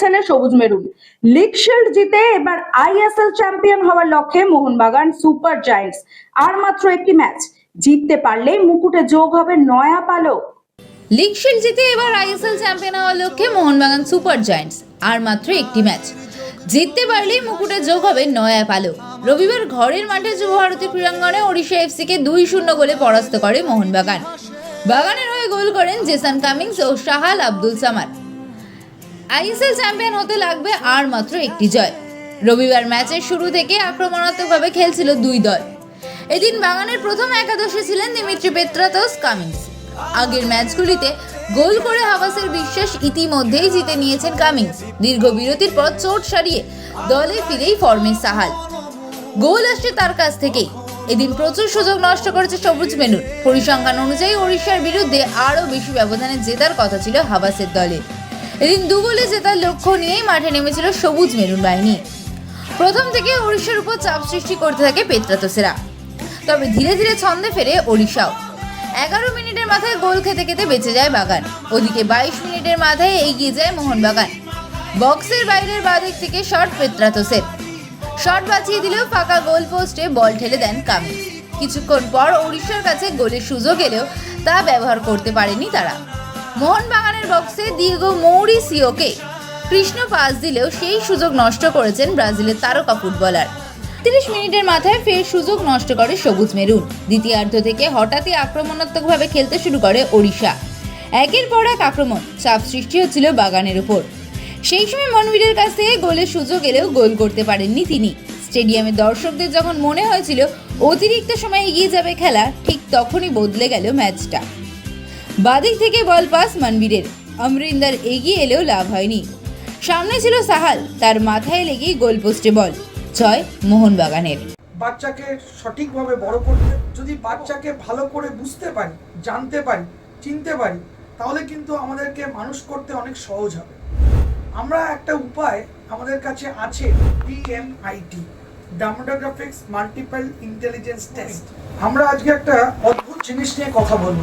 ছেলে সবুজ maroon. League shield জিতে এবার আইএসএল চ্যাম্পিয়ন হওয়ার লক্ষ্যে মোহনবাগান সুপার জায়ান্টস। আর মাত্র একটি ম্যাচ। জিততে পারলেই মুকুটে যোগ হবে নয়া পালক। লিগ শিল্ড জিতে এবার আইএসএল চ্যাম্পিয়ন হওয়ার লক্ষ্যে মোহনবাগান সুপার জায়ান্টস। আর মাত্র একটি ম্যাচ। জিততে পারলেই মুকুটে যোগ হবে নয়া পালক। রবিবার ঘরের মাঠে যুব ভারতী ক্রীড়াঙ্গনে ওড়িশা এফসিকে দুই শূন্য গোলে পরাস্ত করে মোহনবাগান। বাগানের হয়ে গোল করেন জেসান কামিংস ও শাহাল আব্দুল সামাদ। আইএসএল চ্যাম্পিয়ন হতে লাগবে আর মাত্র একটি জয়। রবিবার ম্যাচের শুরু থেকে আক্রমণাত্মকভাবে খেলছিল দুই দল। এদিন বাগানের প্রথম একাদশে ছিলেন দিমিত্রি পেত্রাতস কামিংস আগের ম্যাচগুলিতে গোল করে হাবাসের বিশ্বাস ইতিমধ্যেই জিতে নিয়েছেন কামিংস দীর্ঘ বিরতির পর চোট সারিয়ে দলে ফিরেই ফর্মে সাহাল। গোল আসছে তার কাছ থেকেই। এদিন প্রচুর সুযোগ নষ্ট করেছে সবুজ মেনুর। পরিসংখ্যান অনুযায়ী ওড়িশার বিরুদ্ধে আরও বেশি ব্যবধানে জেতার কথা ছিল হাবাসের দলে। এদিন দু গোলে জেতার লক্ষ্য নিয়েই মাঠে নেমেছিল সবুজ মেরুন বাহিনী। প্রথম থেকে ওড়িশার উপর চাপ সৃষ্টি করতে থাকে পেত্রাতসেরা। তবে ধীরে ধীরে ছন্দে ফেরে ওড়িশাও। এগারো মিনিটের মাথায় গোল খেতে খেতে বেঁচে যায় বাগান। ওদিকে বাইশ মিনিটের মাথায় এগিয়ে যায় মোহনবাগান। বক্সের বাইরের বাদিক থেকে শট পেত্রাতসের। শট বাঁচিয়ে দিলেও ফাঁকা গোল পোস্টে বল ঠেলে দেন কামিন্স কিছুক্ষণ পর ওড়িশার কাছে গোলের সুযোগ এলেও তা ব্যবহার করতে পারেনি তারা। মোহনবাগানের বক্সে দিয়েগো মৌরিসিওকে কৃষ্ণ পাস দিলেও সেই সুযোগ নষ্ট করেছেন ব্রাজিলের তারকা ফুটবলার। তিরিশ মিনিটের মাথায় ফের সুযোগ নষ্ট করে সবুজ মেরুন। দ্বিতীয়ার্ধ থেকে হঠাৎই আক্রমণাত্মকভাবে খেলতে শুরু করে ওড়িশা। একের পর এক আক্রমণ, চাপ সৃষ্টি হচ্ছিল বাগানের উপর। সেই সময় মনবীরের কাছ থেকে গোলের সুযোগ এলেও গোল করতে পারেননি তিনি। স্টেডিয়ামে দর্শকদের যখন মনে হয়েছিল অতিরিক্ত সময় এগিয়ে যাবে খেলা, ঠিক তখনই বদলে গেল ম্যাচটা। বাদিক থেকে বল পাস মনবীরের। অমরিন্দর এগিয়ে এলেও লাভ হয়নি। সামনে ছিল সাহাল, তার মাথায় লেগেই গোল পোস্টে বল। জয় মোহনবাগানের। বাচ্চাকে সঠিকভাবে বড় করতে, যদি বাচ্চাকে ভালো করে বুঝতে পারি, জানতে পারি, চিনতে পারি, তাহলে কিন্তু আমাদেরকে মানুষ করতে অনেক সহজ হবে। আমরা একটা উপায় আমাদের কাছে আছে PMIT dermatoglyphics multiple intelligence test আমরা আজকে একটা অদ্ভুত জিনিস নিয়ে কথা বলব।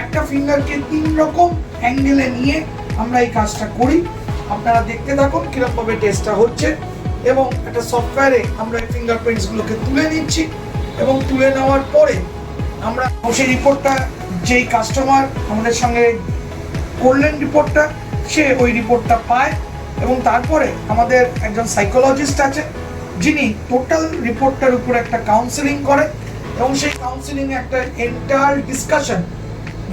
একটা ফিঙ্গারকে তিন রকম অ্যাঙ্গেলে নিয়ে আমরা এই কাজটা করি। আপনারা দেখতে থাকুন কীরকমভাবে টেস্টটা হচ্ছে এবং একটা সফটওয়্যারে আমরা এই ফিঙ্গারপ্রিন্টসগুলোকে তুলে নিচ্ছি এবং তুলে নেওয়ার পরে আমরা সেই রিপোর্টটা যেই কাস্টমার আমাদের সঙ্গে করলেন রিপোর্টটা সে ওই রিপোর্টটা পায় এবং তারপরে আমাদের একজন সাইকোলজিস্ট আছে, যিনি টোটাল রিপোর্টটার উপর একটা কাউন্সিলিং করে এবং সেই কাউন্সিলিং একটা enter discussion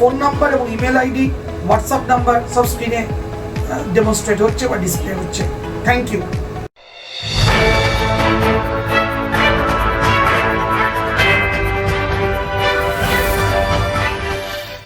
ফোন নাম্বার এবং ইমেল আইডি হোয়াটসঅ্যাপ নাম্বার সব স্ক্রিনে ডেমনস্ট্রেট হচ্ছে বা ডিসপ্লে হচ্ছে। Thank you